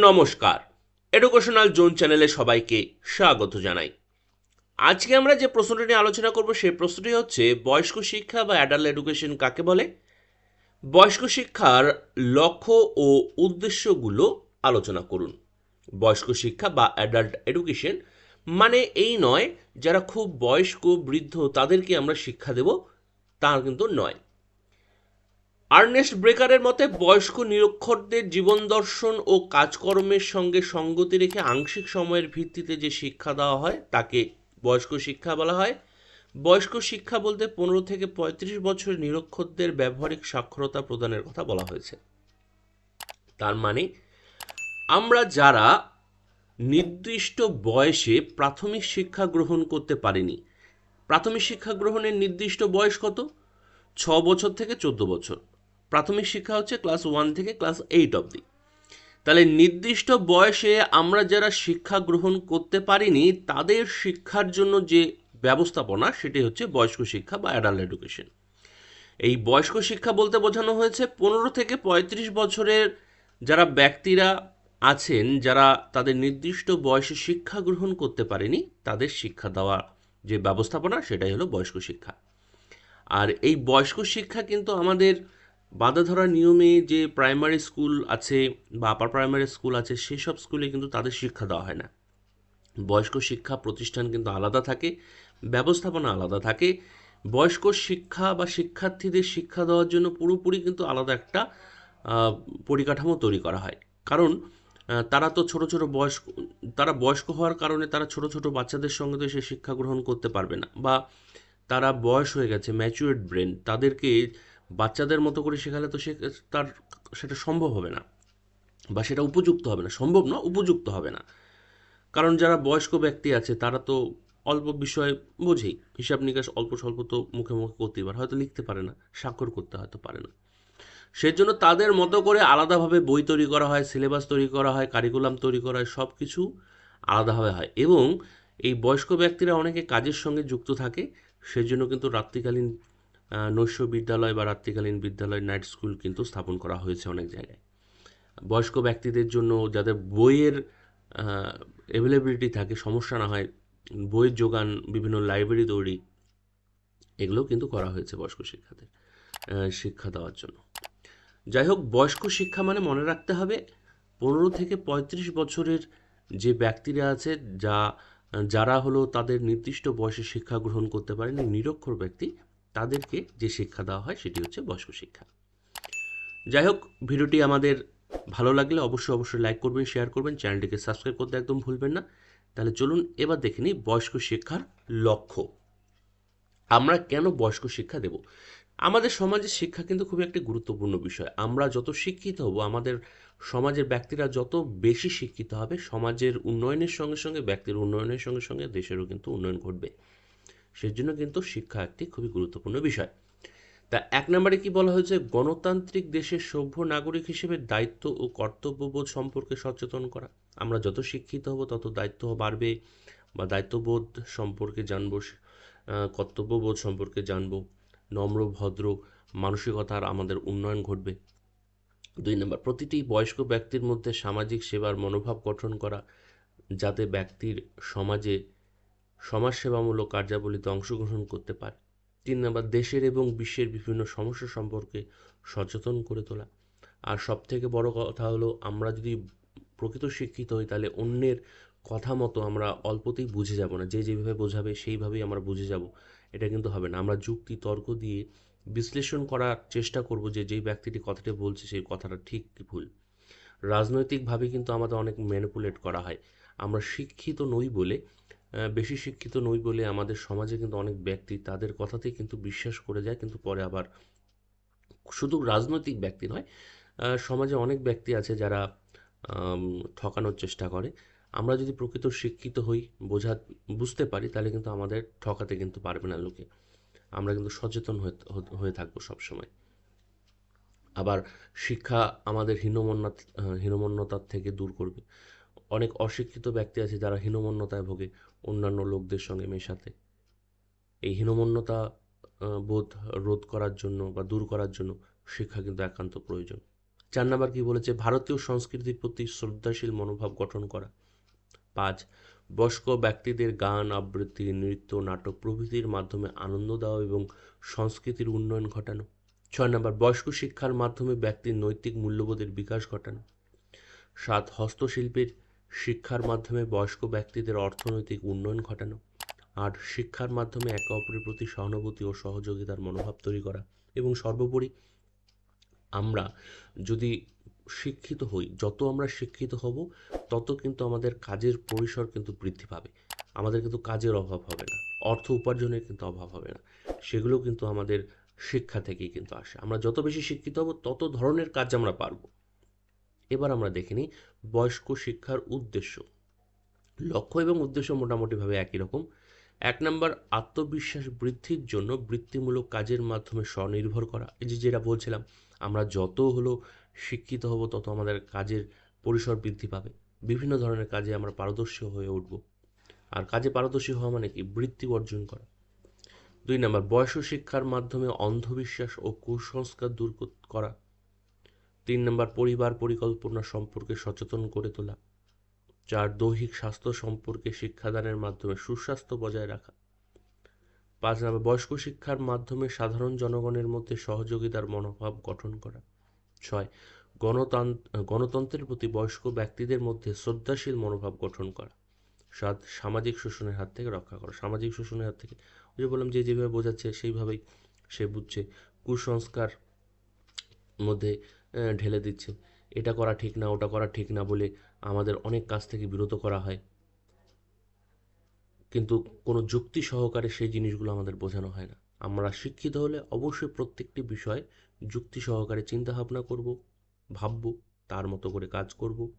নমস্কার। Educational zone চ্যানেলে সবাইকে স্বাগত জানাই। আজকে আমরা যে প্রশ্নটি নিয়ে আলোচনা করব, সেই প্রশ্নটি হচ্ছে, বয়স্ক শিক্ষা বা অ্যাডাল্ট এডুকেশন কাকে বলে? বয়স্ক শিক্ষার লক্ষ্য ও উদ্দেশ্যগুলো আলোচনা করুন। বয়স্ক শিক্ষা বা অ্যাডাল্ট এডুকেশন মানে এই নয়, যারা খুব বয়স্ক, বৃদ্ধ, তাদেরকে আমরা শিক্ষা দেব তা কিন্তু নয়। আর্নেস্ট ব্রেকারের মতে, বয়স্ক নিরক্ষরদের জীবন দর্শন ও কাজকর্মের সঙ্গে সঙ্গতি রেখে আংশিক সময়ের ভিত্তিতে যে শিক্ষা দেওয়া হয়, তাকে বয়স্ক শিক্ষা বলা হয়। বয়স্ক শিক্ষা বলতে পনেরো থেকে পঁয়ত্রিশ বছর নিরক্ষরদের ব্যবহারিক সাক্ষরতা প্রদানের কথা বলা হয়েছে। তার মানে আমরা যারা নির্দিষ্ট বয়সে প্রাথমিক শিক্ষা গ্রহণ করতে পারিনি, প্রাথমিক শিক্ষা গ্রহণের নির্দিষ্ট বয়স কত? ছ বছর থেকে চোদ্দ বছর। প্রাথমিক শিক্ষা হচ্ছে ক্লাস ওয়ান থেকে ক্লাস এইট অবধি। তাহলে নির্দিষ্ট বয়সে আমরা যারা শিক্ষা গ্রহণ করতে পারিনি, তাদের শিক্ষার জন্য যে ব্যবস্থাপনা সেটি হচ্ছে বয়স্ক শিক্ষা বা অ্যাডাল্ট এডুকেশন এই বয়স্ক শিক্ষা বলতে বোঝানো হয়েছে পনেরো থেকে পঁয়ত্রিশ বছরের যারা ব্যক্তিরা আছেন, যারা তাদের নির্দিষ্ট বয়সে শিক্ষা গ্রহণ করতে পারেনি, তাদের শিক্ষা দেওয়া যে ব্যবস্থাপনা, সেটাই হলো বয়স্ক শিক্ষা। আর এই বয়স্ক শিক্ষা কিন্তু আমাদের বাঁধা ধরা নিয়মে যে প্রাইমারি স্কুল আছে বা আপার প্রাইমারি স্কুল আছে, সেসব স্কুলে কিন্তু তাদের শিক্ষা দেওয়া হয় না। বয়স্ক শিক্ষা প্রতিষ্ঠান কিন্তু আলাদা থাকে, ব্যবস্থাপনা আলাদা থাকে। বয়স্ক শিক্ষা বা শিক্ষার্থীদের শিক্ষা দেওয়ার জন্য পুরোপুরি কিন্তু আলাদা একটা পরিকাঠামো তৈরি করা হয়। কারণ তারা তো ছোট ছোট বয়স্ক, তারা বয়স্ক হওয়ার কারণে তারা ছোট ছোট বাচ্চাদের সঙ্গে তো সে শিক্ষা গ্রহণ করতে পারবে না বা তারা বয়স হয়ে গেছে ম্যাচুয়ার্ড ব্রেন তাদেরকে বাচ্চাদের মতো করে শেখালে তো সে তার সেটা সম্ভব হবে না। বা সেটা উপযুক্ত হবে না। সম্ভব না, উপযুক্ত হবে না। কারণ যারা বয়স্ক ব্যক্তি আছে, তারা তো অল্প বিষয় বোঝেই। হিসাব নিকাশ অল্প স্বল্প তো মুখে মুখে করতেই পারে। হয়তো লিখতে পারে না, স্বাক্ষর করতে হয়তো পারে না। সেজন্য তাদের মতো করে আলাদাভাবে বই তৈরি করা হয়, সিলেবাস তৈরি করা হয়, কারিকুলাম তৈরি করা হয় সব কিছু আলাদাভাবে হয়। এবং এই বয়স্ক ব্যক্তিরা অনেকে কাজের সঙ্গে যুক্ত থাকে, সেজন্য কিন্তু রাত্রিকালীন নৈশ বিদ্যালয় বা রাত্রিকালীন বিদ্যালয় নাইট স্কুল কিন্তু স্থাপন করা হয়েছে অনেক জায়গায়। বয়স্ক ব্যক্তিদের জন্য যাদের বইয়ের অ্যাভেলেবিলিটি থাকে, সমস্যা না হয়, বইয়ের যোগান, বিভিন্ন লাইব্রেরি তৈরি এগুলো কিন্তু করা হয়েছে বয়স্ক শিক্ষাতে শিক্ষা দেওয়ার জন্য। যাই হোক, বয়স্ক শিক্ষা মানে মনে রাখতে হবে, পনেরো থেকে পঁয়ত্রিশ বছরের যে ব্যক্তিরা আছে, যা, যারা হলো তাদের নির্দিষ্ট বয়সে শিক্ষা গ্রহণ করতে পারেনি, নিরক্ষর ব্যক্তি তাদেরকে যে শিক্ষা দেওয়া হয় সেটি হচ্ছে বয়স্ক শিক্ষা। যাই হোক, ভিডিওটি আমাদের ভালো লাগলে অবশ্যই অবশ্যই লাইক করবেন শেয়ার করবেন, চ্যানেলটিকে সাবস্ক্রাইব করতে একদম ভুলবেন না। তাহলে চলুন এবার দেখে নিই বয়স্ক শিক্ষার লক্ষ্য। আমরা কেন বয়স্ক শিক্ষা দেব? আমাদের সমাজে শিক্ষা কিন্তু খুবই একটি গুরুত্বপূর্ণ বিষয়। আমরা যত শিক্ষিত হব, আমাদের সমাজের ব্যক্তিরা যত বেশি শিক্ষিত হবে, সমাজের উন্নয়নের সঙ্গে সঙ্গে, ব্যক্তির উন্নয়নের সঙ্গে সঙ্গে দেশেরও কিন্তু উন্নয়ন ঘটবে। সেজন্য কিন্তু শিক্ষা একটি খুবই গুরুত্বপূর্ণ বিষয়। তা এক নম্বরে কি বলা হয়েছে? গণতান্ত্রিক দেশের সভ্য নাগরিক হিসেবে দায়িত্ব ও কর্তব্যবোধ সম্পর্কে সচেতন করা। আমরা যত শিক্ষিত হব, তত দায়িত্ব বাড়বে বা দায়িত্ববোধ সম্পর্কে জানব কর্তব্যবোধ সম্পর্কে জানব। নম্র, ভদ্র মানসিকতার আমাদের উন্নয়ন ঘটবে। দুই নম্বর, প্রতিটি বয়স্ক ব্যক্তির মধ্যে সামাজিক সেবার মনোভাব গঠন করা, যাতে ব্যক্তির সমাজে সমাজসেবামূলক কার্যাবলীতে অংশগ্রহণ করতে পারে। তিন নম্বর, দেশের এবং বিশ্বের বিভিন্ন সমস্যা সম্পর্কে সচেতন করে তোলা। আর সব থেকে বড় কথা হলো, আমরা যদি প্রকৃত শিক্ষিত হই, তাহলে অন্যের কথা মতো আমরা অল্পতেই বুঝে যাব না। যে যেভাবে বোঝাবে, সেইভাবেই আমরা বুঝে যাব। এটা কিন্তু হবে না। আমরা যুক্তি, তর্ক দিয়ে বিশ্লেষণ করার চেষ্টা করব যে যেই ব্যক্তিটি কথাটি বলছে, সেই কথাটা ঠিক কি ভুল। রাজনৈতিকভাবে কিন্তু আমাদের অনেক ম্যানিপুলেট করা হয়। আমরা শিক্ষিত নই বলে বেশি শিক্ষিত নই বলে আমাদের সমাজে কিন্তু অনেক ব্যক্তি তাদের কথাতেই কিন্তু বিশ্বাস করে যায়, কিন্তু পরে আবার শুধু রাজনৈতিক ব্যক্তি নয় সমাজে অনেক ব্যক্তি আছে যারা ঠকানোর চেষ্টা করে। আমরা যদি প্রকৃত শিক্ষিত হই, বোঝা, বুঝতে পারি, তাহলে কিন্তু আমাদের ঠকাতে কিন্তু পারবে না লোকে। আমরা কিন্তু সচেতন হয়ে থাকব সবসময়। আবার শিক্ষা আমাদের হীনমন্যত হীনমন্যতার থেকে দূর করবে। অনেক অশিক্ষিত ব্যক্তি আছে যারা হীনমন্যতায় ভোগে অন্যান্য লোকদের সঙ্গে মেশাতে। এই হীনমন্যতা বোধ রোধ করার জন্য বা দূর করার জন্য শিক্ষা কিন্তু একান্ত প্রয়োজন। চার নাম্বার কি বলেছে? ভারতীয় সংস্কৃতির প্রতি শ্রদ্ধাশীল মনোভাব গঠন করা। পাঁচ, বয়স্ক ব্যক্তিদের গান, আবৃত্তি, নৃত্য, নাটক প্রভৃতির মাধ্যমে আনন্দ দেওয়া এবং সংস্কৃতির উন্নয়ন ঘটানো। ছয় নম্বর, বয়স্ক শিক্ষার মাধ্যমে ব্যক্তির নৈতিক মূল্যবোধের বিকাশ ঘটানো। সাত, হস্তশিল্পের শিক্ষার মাধ্যমে বয়স্ক ব্যক্তিদের অর্থনৈতিক উন্নয়ন ঘটানো আর শিক্ষার মাধ্যমে একে অপরের প্রতি সহানুভূতি ও সহযোগিতার মনোভাব তৈরি করা। এবং সর্বোপরি আমরা যদি শিক্ষিত হই, যত আমরা শিক্ষিত হব, তত কিন্তু আমাদের কাজের পরিসর কিন্তু বৃদ্ধি পাবে। আমাদের কিন্তু কাজের অভাব হবে না, অর্থ উপার্জনের কিন্তু অভাব হবে না। সেগুলো কিন্তু আমাদের শিক্ষা থেকেই কিন্তু আসে। আমরা যত বেশি শিক্ষিত হব, তত ধরনের কাজ আমরা পারব। এবার আমরা দেখে নিই বয়স্ক শিক্ষার উদ্দেশ্য। লক্ষ্য এবং উদ্দেশ্য মোটামুটিভাবে একই রকম। এক নম্বর, আত্মবিশ্বাস বৃদ্ধির জন্য বৃত্তিমূলক কাজের মাধ্যমে স্বনির্ভর করা। এই যে যেটা বলছিলাম, আমরা যত হলো শিক্ষিত হব, তত আমাদের কাজের পরিসর বৃদ্ধি পাবে। বিভিন্ন ধরনের কাজে আমরা পারদর্শী হয়ে উঠব। আর কাজে পারদর্শী হওয়া মানে কি? বৃত্তি অর্জন করা। দুই নম্বর বয়স শিক্ষার মাধ্যমে অন্ধবিশ্বাস ও কুসংস্কার দূর করা। তিন নম্বর পরিবার পরিকল্পনা সম্পর্কে সচেতন করে তোলা। চার, দৈহিক স্বাস্থ্য সম্পর্কে শিক্ষাদানের মাধ্যমে সুস্বাস্থ্য বজায় রাখা। পাঁচ নম্বর, বয়স্ক শিক্ষার মাধ্যমে সাধারণ জনগণের মধ্যে সহযোগিতার মনোভাব গঠন করা। ছয় গণতন্ত্র গণতন্ত্রের প্রতি বয়স্ক ব্যক্তিদের মধ্যে শ্রদ্ধাশীল মনোভাব গঠন করা। সাত, সামাজিক শোষণের হাত থেকে রক্ষা করা। সামাজিক শোষণের হাত থেকে ওই যে বললাম যে যেভাবে বোঝাচ্ছে সেইভাবেই সে বুঝছে। কুসংস্কার মধ্যে ঢেলে দিচ্ছে। এটা করা ঠিক না, ওটা করা ঠিক না বলে আমাদের অনেক কাজ থেকে বিরত করা হয়। কিন্তু কোনো যুক্তি সহকারে সেই জিনিসগুলো আমাদের বোঝানো হয় না। আমরা শিক্ষিত হলে অবশ্যই প্রত্যেকটি বিষয় যুক্তি সহকারে চিন্তা ভাবনা করব, ভাবব, তার মতো করে কাজ করব।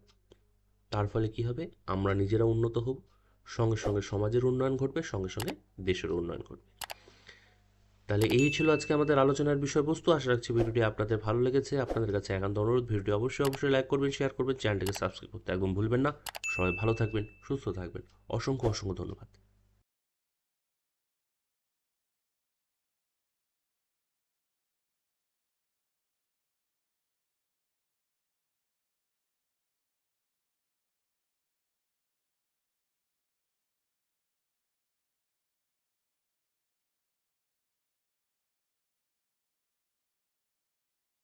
তার ফলে কি হবে? আমরা নিজেরা উন্নত হব, সঙ্গে সঙ্গে সমাজের উন্নয়ন ঘটবে, সঙ্গে সঙ্গে দেশের উন্নয়ন ঘটবে। তাহলে এই ছিল আজকে আমাদের আলোচনার বিষয়বস্তু। আশা রাখছি ভিডিওটি আপনাদের ভালো লেগেছে। আপনাদের কাছে একান্ত অনুরোধ, ভিডিওটি অবশ্যই অবশ্যই লাইক করবেন শেয়ার করবেন চ্যানেলটিকে সাবস্ক্রাইব করতে একদম ভুলবেন না। সবাই ভালো থাকবেন, সুস্থ থাকবেন। অসংখ্য অসংখ্য ধন্যবাদ।